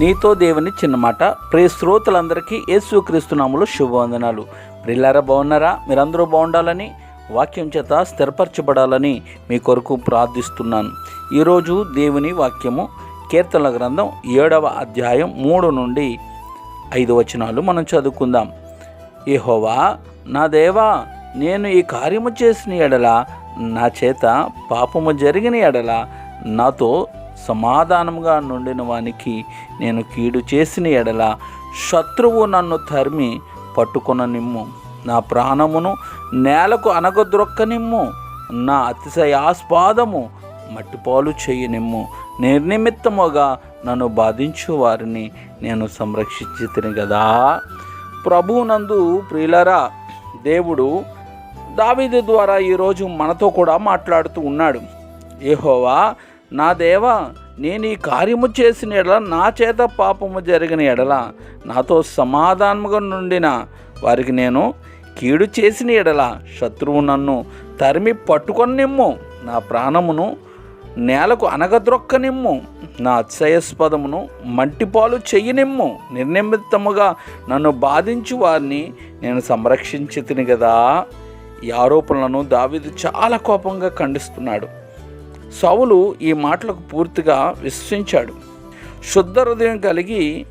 నీతో దేవుని చిన్న మాట. ప్రియ శ్రోతలందరికీ యేసుక్రీస్తునాములు శుభవందనాలు. ప్రిల్లారా బాగున్నారా? మీరందరూ బాగుండాలని వాక్యం చేత స్థిరపరచబడాలని మీ కొరకు ప్రార్థిస్తున్నాను. ఈరోజు దేవుని వాక్యము కీర్తనల గ్రంథం ఏడవ అధ్యాయం మూడు నుండి ఐదు వచనాలు మనం చదువుకుందాం. ఏహోవా నా దేవా నేను ఈ కార్యము చేసిన ఎడల నా చేత పాపము జరిగిన ఎడల నాతో సమాధానముగా నుండిన వానికి నేను కీడు చేసిన ఎడల శత్రువు నన్ను తరిమి పట్టుకొన నిమ్ము నా ప్రాణమును నేలకు అనగద్రొక్కనిమ్ము నా అతిశయాస్పాదము మట్టిపాలు చేయనిమ్ము. నిర్నిమిత్తముగా నన్ను బాధించు వారిని నేను సంరక్షించి కదా ప్రభునందు ప్రియులరా దేవుడు దావీదు ద్వారా ఈరోజు మనతో కూడా మాట్లాడుతూ ఉన్నాడు. ఏహోవా నా దేవా నేను ఈ కార్యము చేసిన ఎడల నా చేత పాపము జరిగిన ఎడల నాతో సమాధానముగా నుండిన వారికి నేను కీడు చేసిన ఎడల శత్రువు నన్ను తరిమి పట్టుకొని నిమ్ము నా ప్రాణమును నేలకు అనగద్రొక్కనిమ్ము నా అత్యయస్పదమును మంటిపాలు చెయ్యనిమ్ము నిర్నిమిత్తముగా నన్ను బాధించు వారిని నేను సంరక్షించి తిని కదా ఈ ఆరోపణలను దావిదు చాలా కోపంగా ఖండిస్తున్నాడు. సౌలు ఈ మాటలకు పూర్తిగా విశ్వసించాడు. శుద్ధ హృదయం కలిగి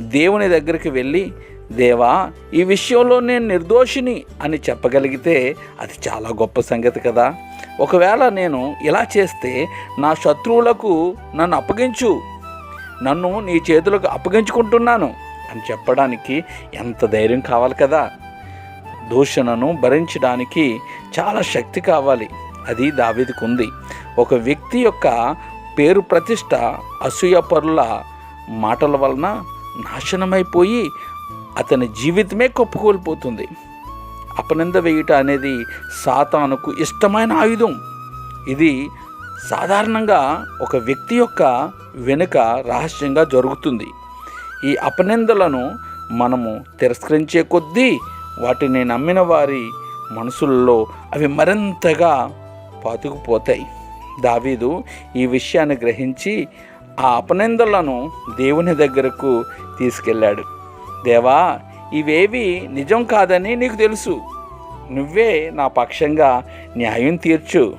దేవుని దగ్గరికి వెళ్ళి దేవా ఈ విషయంలో నేను నిర్దోషిని అని చెప్పగలిగితే అది చాలా గొప్ప సంగతి కదా. ఒకవేళ నేను ఇలా చేస్తే నా శత్రువులకు నన్ను అప్పగించు నన్ను నీ చేతులకు అప్పగించుకుంటున్నాను అని చెప్పడానికి ఎంత ధైర్యం కావాలి కదా. దూషణను భరించడానికి చాలా శక్తి కావాలి. అది దావీదుకు ఉంది ఒక వ్యక్తి యొక్క పేరు ప్రతిష్ట అసూయపరుల మాటల వలన నాశనమైపోయి అతని జీవితమే కొప్పుకోల్పోతుంది. అపనింద వేయుట అనేది సాతానుకు ఇష్టమైన ఆయుధం. ఇది సాధారణంగా ఒక వ్యక్తి యొక్క వెనుక రహస్యంగా జరుగుతుంది. ఈ అపనిందలను మనము తిరస్కరించే కొద్దీ వాటిని నమ్మిన వారి మనసుల్లో అవి మరింతగా పాతుకుపోతాయి. దావీదు ఈ విషయాన్ని గ్రహించి ఆ అపనిందలను దేవుని దగ్గరకు తీసుకెళ్ళాడు. దేవా ఇవేవి నిజం కాదని నీకు తెలుసు. నువ్వే నా పక్షంగా న్యాయం తీర్చు.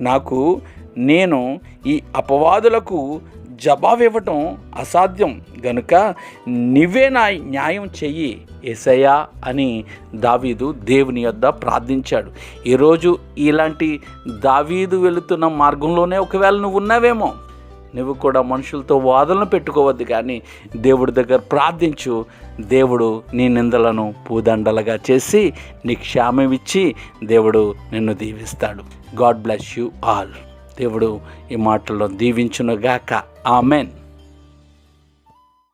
నాకు నేను ఈ అపవాదులకు జవాబివ్వటం అసాధ్యం గనుక నువ్వే నా న్యాయం చెయ్యి ఏసయ్యా అని దావీదు దేవుని యొద్ద ప్రార్థించాడు. ఈరోజు ఇలాంటి దావీదు వెళుతున్న మార్గంలోనే ఒకవేళ నువ్వు ఉన్నావేమో నువ్వు కూడా మనుషులతో వాదనలు పెట్టుకోవద్దు కానీ దేవుడి దగ్గర ప్రార్థించు. దేవుడు నీ నిందలను పూదండలుగా చేసి నీ క్షేమమిచ్చి దేవుడు నిన్ను దీవిస్తాడు. God bless you all. దేవుడు ఈ మాటల్లో దీవించునుగాక. ఆమెన్.